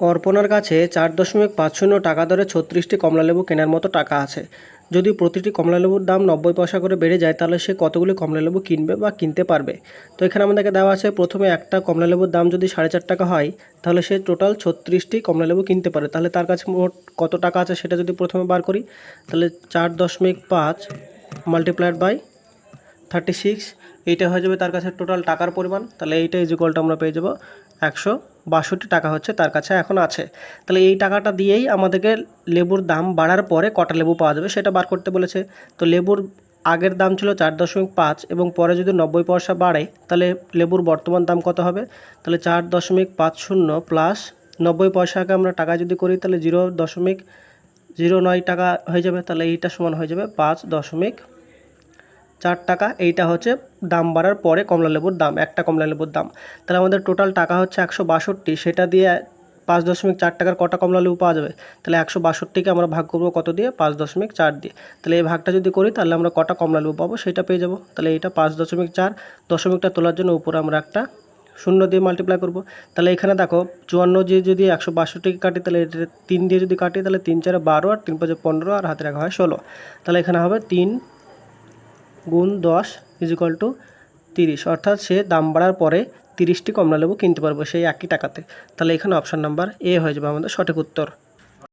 অর্পণার কাছে চার দশমিক পাঁচ শূন্য টাকা দরে ছত্রিশটি কমলালেবু কেনার মতো টাকা আছে। যদি প্রতিটি কমলালেবুর দাম নব্বই পয়সা করে বেড়ে যায়, তাহলে সে কতগুলি কমলালেবু কিনবে বা কিনতে পারবে? তো এখানে আমাদেরকে দেওয়া আছে, প্রথমে একটা কমলালেবুর দাম যদি সাড়ে চার টাকা হয়, তাহলে সে টোটাল ছত্রিশটি কমলালেবু কিনতে পারে তাহলে তার কাছে মোট কত টাকা আছে সেটা যদি প্রথমে বার করি, তাহলে চার দশমিক পাঁচ মাল্টিপ্লাইড বাই থার্টি সিক্স এইটা হয়ে যাবে তার কাছে টোটাল টাকার পরিমাণ। তাহলে এইটা ইজিকলটা আমরা পেয়ে যাব একশো বাষট্টি টাকা হচ্ছে তার কাছে এখন আছে। তাহলে এই টাকাটা দিয়েই আমাদেরকে লেবুর দাম বাড়ার পরে কটা লেবু পাওয়া যাবে সেটা বার করতে বলেছে। তো লেবুর আগের দাম ছিল চার দশমিক পাঁচ এবং পরে যদি নব্বই পয়সা বাড়ে, তাহলে লেবুর বর্তমান দাম কত হবে? তাহলে চার দশমিক পাঁচ শূন্য প্লাস নব্বই পয়সাকে আমরা টাকা যদি করি, তাহলে জিরো দশমিক জিরো নয় টাকা হয়ে যাবে। তাহলে এইটা সমান হয়ে যাবে পাঁচ দশমিক চার টাকা। এইটা হচ্ছে দাম বাড়ার পরে কমলা লেবুর দাম, একটা কমলা লেবুর দাম। তাহলে আমাদের টোটাল টাকা হচ্ছে একশো বাষট্টি, সেটা দিয়ে পাঁচ দশমিক চার টাকার কটা কমলা লেবু পাওয়া যাবে? তাহলে একশো বাষট্টিকে আমরা ভাগ করব কত দিয়ে? পাঁচ দশমিক চার দিয়ে। তাহলে এই ভাগটা যদি করি, তাহলে আমরা কটা কমলা লেবু পাবো সেটা পেয়ে যাব। তাহলে এইটা পাঁচ দশমিক চার, দশমিকটা তোলার জন্য উপরে আমরা একটা শূন্য দিয়ে মাল্টিপ্লাই করব। তাহলে এখানে দেখো, চুয়ান্ন দিয়ে যদি একশো বাষট্টিকে কাটি, তাহলে এটা তিন দিয়ে যদি কাটি, তাহলে তিন চারে বারো আর তিন পাঁচে পনেরো, আর হাতে রাখা হয় ষোলো। তাহলে এখানে হবে তিন গুণ দশ ইজিক্যাল টু তিরিশ। অর্থাৎ সে দাম বাড়ার পরে তিরিশটি কমলালেবু কিনতে পারব সেই একই টাকাতে। তাহলে এখানে অপশান নাম্বার এ হয়ে যাবে আমাদের সঠিক উত্তর।